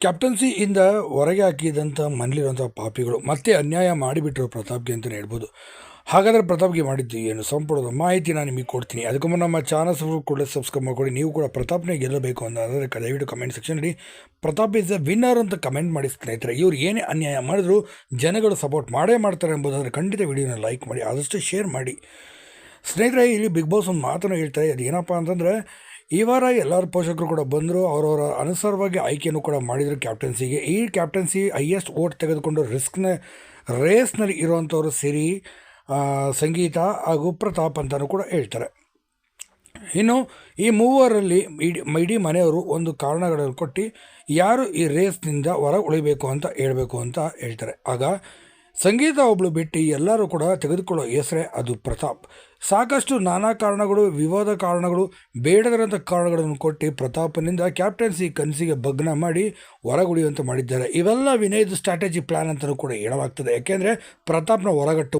ಕ್ಯಾಪ್ಟನ್ಸಿಯಿಂದ ಹೊರಗೆ ಹಾಕಿದಂಥ ಮನೇಲಿರುವಂಥ ಪಾಪಿಗಳು ಮತ್ತೆ ಅನ್ಯಾಯ ಮಾಡಿಬಿಟ್ರು ಪ್ರತಾಪ್ಗೆ ಅಂತಲೇ ಹೇಳ್ಬೋದು. ಹಾಗಾದರೆ ಪ್ರತಾಪ್ಗೆ ಮಾಡಿದ್ದು ಏನು? ಸಂಪೂರ್ಣದ ಮಾಹಿತಿ ನಾನು ನಿಮಗೆ ಕೊಡ್ತೀನಿ. ಅದಕ್ಕೂ ನಮ್ಮ ಚಾನಲ್ಸ್ ಕೂಡ ಸಬ್ಸ್ಕ್ರೈಬ್ ಮಾಡಿಕೊಡಿ ನೀವು ಕೂಡ ಪ್ರತಾಪ್ನೇ ಗೆಲ್ಲಬೇಕು ಕ- ದಯವಿಟ್ಟು ಕಮೆಂಟ್ ಸೆಕ್ಷನಲ್ಲಿ ಪ್ರತಾಪ್ ಇಸ್ ಎ ವಿನ್ನರ್ ಅಂತ ಕಮೆಂಟ್ ಮಾಡಿ ಸ್ನೇಹಿತರೆ. ಇವ್ರು ಏನೇ ಅನ್ಯಾಯ ಮಾಡಿದ್ರು ಜನಗಳು ಸಪೋರ್ಟ್ ಮಾಡೇ ಮಾಡ್ತಾರೆ ಎಂಬುದಾದರೆ ಖಂಡಿತ ವಿಡಿಯೋನ ಲೈಕ್ ಮಾಡಿ, ಆದಷ್ಟು ಶೇರ್ ಮಾಡಿ. ಸ್ನೇಹಿತರೆ, ಇಲ್ಲಿ ಬಿಗ್ ಬಾಸ್ ಒಂದು ಮಾತನ್ನು ಹೇಳ್ತಾರೆ. ಅದು ಏನಪ್ಪ ಅಂತಂದರೆ ಈ ವಾರ ಎಲ್ಲರ ಪೋಷಕರು ಕೂಡ ಬಂದರು. ಅವರವರ ಅನುಸಾರವಾಗಿ ಆಯ್ಕೆಯನ್ನು ಕೂಡ ಮಾಡಿದರು ಕ್ಯಾಪ್ಟನ್ಸಿಗೆ. ಈ ಕ್ಯಾಪ್ಟನ್ಸಿ ಹೈಯೆಸ್ಟ್ ಓಟ್ ತೆಗೆದುಕೊಂಡು ರಿಸ್ಕ್ನ ರೇಸ್ನಲ್ಲಿ ಇರುವಂಥವರು ಸಿರಿ ಸಂಗೀತ ಹಾಗೂ ಪ್ರತಾಪ್ ಅಂತಲೂ ಕೂಡ ಹೇಳ್ತಾರೆ. ಇನ್ನು ಈ ಮೂವರಲ್ಲಿ ಇಡೀ ಇಡೀ ಮನೆಯವರು ಒಂದು ಕಾರಣಗಳನ್ನು ಕೊಟ್ಟು ಯಾರು ಈ ರೇಸ್ನಿಂದ ಹೊರ ಉಳಿಬೇಕು ಅಂತ ಹೇಳಬೇಕು ಅಂತ ಹೇಳ್ತಾರೆ. ಆಗ ಸಂಗೀತ ಒಬ್ಳು ಬಿಟ್ಟು ಎಲ್ಲರೂ ಕೂಡ ತೆಗೆದುಕೊಳ್ಳೋ ಹೆಸರೇ ಅದು ಪ್ರತಾಪ್. ಸಾಕಷ್ಟು ನಾನಾ ಕಾರಣಗಳು, ವಿವಾದ ಕಾರಣಗಳು ಬೇಡದಿರಂಥ ಕಾರಣಗಳನ್ನು ಕೊಟ್ಟು ಪ್ರತಾಪನಿಂದ ಕ್ಯಾಪ್ಟನ್ಸಿ ಕನಸಿಗೆ ಭಗ್ನ ಮಾಡಿ ಹೊರಗುಳಿಯುವಂತೆ ಮಾಡಿದ್ದಾರೆ. ಇವೆಲ್ಲ ವಿನಯದ ಸ್ಟ್ರಾಟಜಿ ಪ್ಲ್ಯಾನ್ ಅಂತಲೂ ಕೂಡ ಹೇಳಲಾಗ್ತದೆ. ಯಾಕೆಂದರೆ ಪ್ರತಾಪ್ನ ಹೊರಗಟ್ಟು